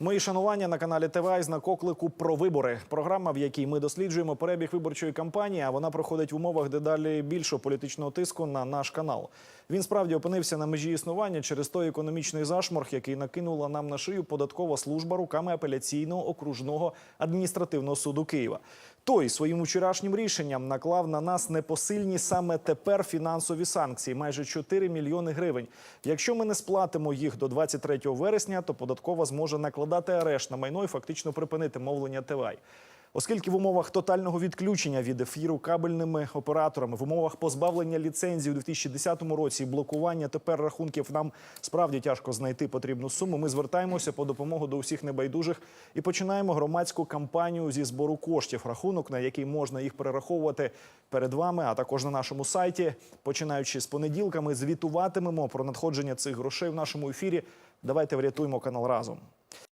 Мої шанування на каналі ТВАЙ на коклику про вибори. Програма, в якій ми досліджуємо перебіг виборчої кампанії. А вона проходить в умовах дедалі більшого політичного тиску на наш канал. Він справді опинився на межі існування через той економічний зашморг, який накинула нам на шию податкова служба руками апеляційного окружного адміністративного суду Києва. Той своїм вчорашнім рішенням наклав на нас непосильні саме тепер фінансові санкції майже 4 мільйони гривень. Якщо ми не сплатимо їх до 23 вересня, то податкова зможе накладати арешт на майно і фактично припинити мовлення ТВАЙ. Оскільки в умовах тотального відключення від ефіру кабельними операторами, в умовах позбавлення ліцензії у 2010 році блокування тепер рахунків нам справді тяжко знайти потрібну суму. Ми звертаємося по допомогу до усіх небайдужих і починаємо громадську кампанію зі збору коштів, рахунок на який можна їх перераховувати перед вами, а також на нашому сайті. Починаючи з понеділка, ми звітуватимемо про надходження цих грошей в нашому ефірі. Давайте врятуємо канал разом.